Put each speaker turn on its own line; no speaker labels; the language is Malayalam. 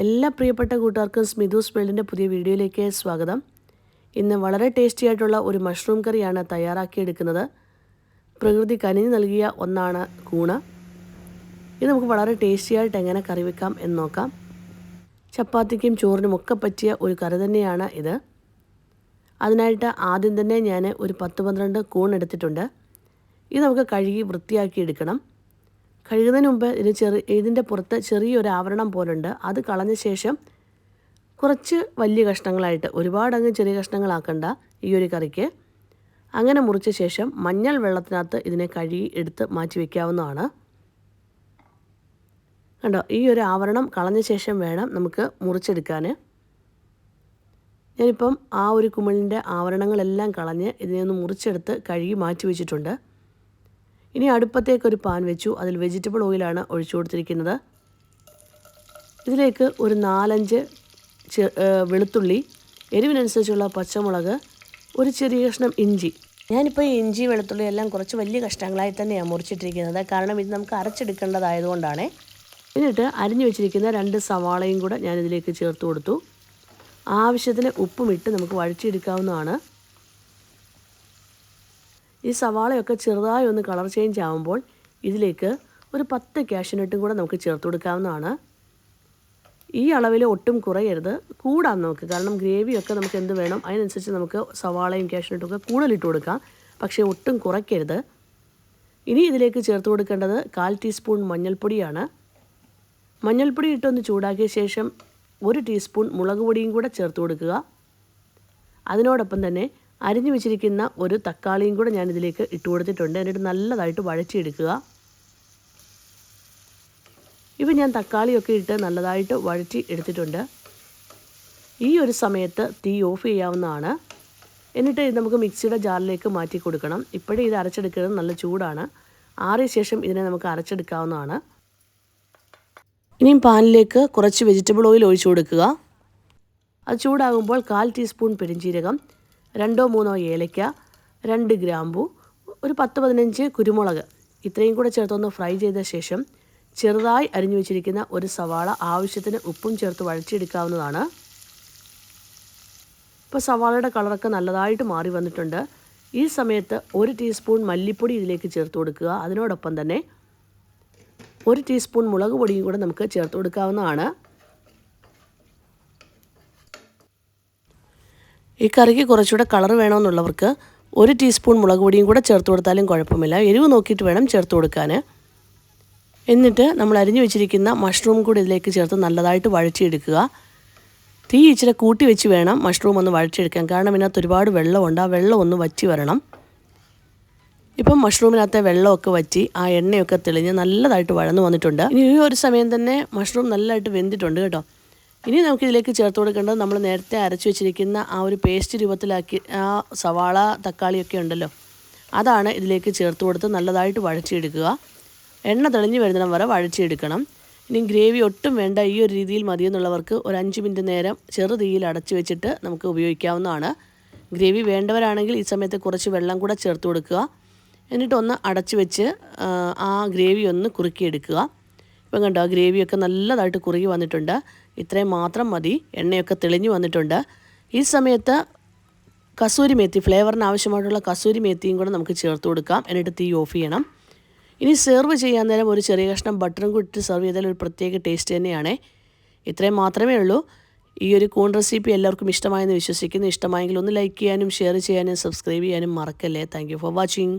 എല്ലാ പ്രിയപ്പെട്ട കൂട്ടുകാർക്കും സ്മിതു വേൾഡിന്റെ പുതിയ വീഡിയോയിലേക്ക് സ്വാഗതം. ഇന്ന് വളരെ ടേസ്റ്റി ആയിട്ടുള്ള ഒരു മഷ്റൂം കറിയാണ് തയ്യാറാക്കിയെടുക്കുന്നത്. പ്രകൃതി കനിഞ്ഞു നൽകിയ ഒന്നാണ് കൂണ. ഇത് നമുക്ക് വളരെ ടേസ്റ്റി ആയിട്ട് എങ്ങനെ കറി വെക്കാം എന്ന് നോക്കാം. ചപ്പാത്തിക്കും ചോറിനും ഒക്കെ പറ്റിയ ഒരു കറി തന്നെയാണ് ഇത്. അതിനായിട്ട് ആദ്യം തന്നെ ഞാൻ ഒരു പത്ത് പന്ത്രണ്ട് കൂൺ എടുത്തിട്ടുണ്ട്. ഇത് നമുക്ക് കഴുകി വൃത്തിയാക്കി എടുക്കണം. കഴുകുന്നതിന് മുമ്പ് ഇതിന് ചെറിയ ഇതിന്റെ പുറത്ത് ചെറിയൊരു ആവരണം പോലുണ്ട്. അത് കളഞ്ഞ ശേഷം കുറച്ച് വലിയ കഷ്ണങ്ങളായിട്ട് ഒരുപാടങ്ങ് ചെറിയ കഷ്ണങ്ങളാക്കണ്ട ഈ ഒരു കറിക്ക്. അങ്ങനെ മുറിച്ച ശേഷം മഞ്ഞൾ വെള്ളത്തിനകത്ത് ഇതിനെ കഴുകി എടുത്ത് മാറ്റി വയ്ക്കാവുന്നതാണ് കണ്ടോ? ഈ ഒരു ആവരണം കളഞ്ഞ ശേഷം വേണം നമുക്ക് മുറിച്ചെടുക്കാൻ ഞാനിപ്പം ആ ഒരു കുമിളിന്റെ ആവരണങ്ങളെല്ലാം കളഞ്ഞ് ഇതിനെ ഒന്ന് മുറിച്ചെടുത്ത് കഴുകി മാറ്റി വെച്ചിട്ടുണ്ട്. ഇനി അടുപ്പത്തേക്ക് ഒരു പാൻ വെച്ചു. അതിൽ വെജിറ്റബിൾ ഓയിലാണ് ഒഴിച്ചു കൊടുത്തിരിക്കുന്നത്. ഇതിലേക്ക് ഒരു നാലഞ്ച് വെളുത്തുള്ളി എരിവിനനുസരിച്ചുള്ള പച്ചമുളക് ഒരു ചെറിയ കഷ്ണം ഇഞ്ചി. ഞാനിപ്പോൾ ഈ ഇഞ്ചി വെളുത്തുള്ളി എല്ലാം കുറച്ച് വലിയ കഷ്ണങ്ങളായി തന്നെയാണ് മുറിച്ചിട്ടിരിക്കുന്നത്. കാരണം ഇത് നമുക്ക് അരച്ചെടുക്കേണ്ടതായതുകൊണ്ടാണ്. എന്നിട്ട് അരിഞ്ഞു വെച്ചിരിക്കുന്ന രണ്ട് സവാളയും കൂടെ ഞാനിതിലേക്ക് ചേർത്ത് കൊടുത്തു. ആവശ്യത്തിന് ഉപ്പും ഇട്ട് നമുക്ക് വഴച്ചെടുക്കാവുന്നതാണ് ഈ സവാളയൊക്കെ ചെറുതായി ഒന്ന് കളർ ചേഞ്ച് ആകുമ്പോൾ ഇതിലേക്ക് ഒരു പത്ത് ക്യാഷ്യൂനട്ടും കൂടെ നമുക്ക് ചേർത്ത് കൊടുക്കാവുന്നതാണ്. ഈ അളവിൽ ഒട്ടും കുറയരുത്. കൂടാൻ നമുക്ക് കാരണം ഗ്രേവിയൊക്കെ നമുക്ക് എന്ത് വേണം? അതിനനുസരിച്ച് നമുക്ക് സവാളയും ക്യാഷ്യൂനട്ടും ഒക്കെ കൂടുതലിട്ട് കൊടുക്കാം. പക്ഷേ ഒട്ടും കുറയ്ക്കരുത്. ഇനി ഇതിലേക്ക് ചേർത്ത് കൊടുക്കേണ്ടത് കാൽ ടീസ്പൂൺ മഞ്ഞൾപ്പൊടിയാണ്. മഞ്ഞൾപ്പൊടി ഇട്ടൊന്ന് ചൂടാക്കിയ ശേഷം ഒരു ടീസ്പൂൺ മുളക് പൊടിയും കൂടെ ചേർത്ത് കൊടുക്കുക. അതിനോടൊപ്പം തന്നെ അരിഞ്ഞു വെച്ചിരിക്കുന്ന ഒരു തക്കാളിയും കൂടെ ഞാൻ ഇതിലേക്ക് ഇട്ട് കൊടുത്തിട്ടുണ്ട്. എന്നിട്ട് നല്ലതായിട്ട് വഴച്ചെടുക്കുക ഇപ്പം ഞാൻ തക്കാളിയൊക്കെ ഇട്ട് നല്ലതായിട്ട് വഴറ്റി എടുത്തിട്ടുണ്ട്. ഈ ഒരു സമയത്ത് തീ ഓഫ് ചെയ്യാവുന്നതാണ്. എന്നിട്ട് ഇത് നമുക്ക് മിക്സിയുടെ ജാറിലേക്ക് മാറ്റി കൊടുക്കണം. ഇപ്പോഴേ ഇത് അരച്ചെടുക്കുന്നത് നല്ല ചൂടാണ്. ആറിയ ശേഷം ഇതിനെ നമുക്ക് അരച്ചെടുക്കാവുന്നതാണ്. ഇനിയും പാനിലേക്ക് കുറച്ച് വെജിറ്റബിൾ ഓയിൽ ഒഴിച്ചു കൊടുക്കുക. അത് ചൂടാകുമ്പോൾ കാൽ ടീസ്പൂൺ പെരിഞ്ചീരകം രണ്ടോ മൂന്നോ ഏലയ്ക്ക രണ്ട് ഗ്രാമ്പു ഒരു പത്ത് പതിനഞ്ച് കുരുമുളക്. ഇത്രയും കൂടെ ചേർത്തൊന്ന് ഫ്രൈ ചെയ്ത ശേഷം ചെറുതായി അരിഞ്ഞു വെച്ചിരിക്കുന്ന ഒരു സവാള ആവശ്യത്തിന് ഉപ്പും ചേർത്ത് വഴച്ചെടുക്കാവുന്നതാണ് ഇപ്പോൾ സവാളയുടെ കളറൊക്കെ നല്ലതായിട്ട് മാറി വന്നിട്ടുണ്ട്. ഈ സമയത്ത് ഒരു ടീസ്പൂൺ മല്ലിപ്പൊടി ഇതിലേക്ക് ചേർത്ത് കൊടുക്കുക. അതിനോടൊപ്പം തന്നെ ഒരു ടീസ്പൂൺ മുളക് പൊടിയും കൂടെ നമുക്ക് ചേർത്ത് കൊടുക്കാവുന്നതാണ്. ഈ കറിക്ക് കുറച്ചുകൂടെ കളർ വേണമെന്നുള്ളവർക്ക് ഒരു ടീസ്പൂൺ മുളക് പൊടിയും കൂടെ ചേർത്ത് കൊടുത്താലും കുഴപ്പമില്ല. എരിവ് നോക്കിയിട്ട് വേണം ചേർത്ത് കൊടുക്കാൻ. എന്നിട്ട് നമ്മൾ അരിഞ്ഞു വെച്ചിരിക്കുന്ന മഷ്റൂം കൂടി ഇതിലേക്ക് ചേർത്ത് നല്ലതായിട്ട് വഴച്ചെടുക്കുക തീ ഇച്ചിരി കൂട്ടി വെച്ച് വേണം മഷ്റൂം ഒന്ന് വഴച്ചെടുക്കാൻ കാരണം ഇതിനകത്ത് ഒരുപാട് വെള്ളമുണ്ട്. ആ വെള്ളം ഒന്ന് വറ്റി വരണം. ഇപ്പം മഷ്റൂമിനകത്തെ വെള്ളമൊക്കെ വറ്റി ആ എണ്ണയൊക്കെ തെളിഞ്ഞ് നല്ലതായിട്ട് വഴന്നു വന്നിട്ടുണ്ട്. ഇനി ഈ ഒരു സമയം തന്നെ മഷ്റൂം നല്ലതായിട്ട് വെന്തിട്ടുണ്ട് കേട്ടോ. ഇനി നമുക്ക് ഇതിലേക്ക് ചേർത്ത് കൊടുക്കേണ്ടത് നമ്മൾ നേരത്തെ അരച്ചു വെച്ചിരിക്കുന്ന ആ ഒരു പേസ്റ്റ് രൂപത്തിലാക്കി ആ സവാള തക്കാളിയൊക്കെ ഉണ്ടല്ലോ. അതാണ് ഇതിലേക്ക് ചേർത്ത് കൊടുത്ത് നല്ലതായിട്ട് വഴച്ചിയെടുക്കുക എണ്ണ തെളിഞ്ഞ് വരുന്നിടം വരെ വഴച്ചിയെടുക്കണം ഇനി ഗ്രേവി ഒട്ടും വേണ്ട ഈ ഒരു രീതിയിൽ മതിയെന്നുള്ളവർക്ക് ഒരു അഞ്ച് മിനിറ്റ് നേരം ചെറു തീയിൽ അടച്ചു വെച്ചിട്ട് നമുക്ക് ഉപയോഗിക്കാവുന്നതാണ്. ഗ്രേവി വേണ്ടവരാണെങ്കിൽ ഈ സമയത്ത് കുറച്ച് വെള്ളം കൂടെ ചേർത്ത് കൊടുക്കുക. എന്നിട്ടൊന്ന് അടച്ചു വെച്ച് ആ ഗ്രേവി ഒന്ന് കുറുക്കിയെടുക്കുക. ഇപ്പം കണ്ടോ ഗ്രേവിയൊക്കെ നല്ലതായിട്ട് കുറുകി വന്നിട്ടുണ്ട്. ഇത്രയും മാത്രം മതി. എണ്ണയൊക്കെ തെളിഞ്ഞു വന്നിട്ടുണ്ട്. ഈ സമയത്ത് കസൂരി മേത്തി ഫ്ലേവറിന് ആവശ്യമായിട്ടുള്ള കസൂരി മേത്തിയും കൂടെ നമുക്ക് ചേർത്ത് കൊടുക്കാം. എന്നിട്ട് തീ ഓഫ് ചെയ്യണം. ഇനി സെർവ് ചെയ്യാൻ നേരം ഒരു ചെറിയ കഷ്ണം ബട്ടറും കൂടി ഇട്ട് സെർവ് ചെയ്താൽ ഒരു പ്രത്യേക ടേസ്റ്റ് തന്നെയാണ്. ഇത്രയും മാത്രമേ ഉള്ളൂ. ഈ ഒരു കൂൺ റെസിപ്പി എല്ലാവർക്കും ഇഷ്ടമായെന്ന് വിശ്വസിക്കുന്നു. ഇഷ്ടമായെങ്കിൽ ഒന്ന് ലൈക്ക് ചെയ്യാനും ഷെയർ ചെയ്യാനും സബ്സ്ക്രൈബ് ചെയ്യാനും മറക്കല്ലേ. Thank for watching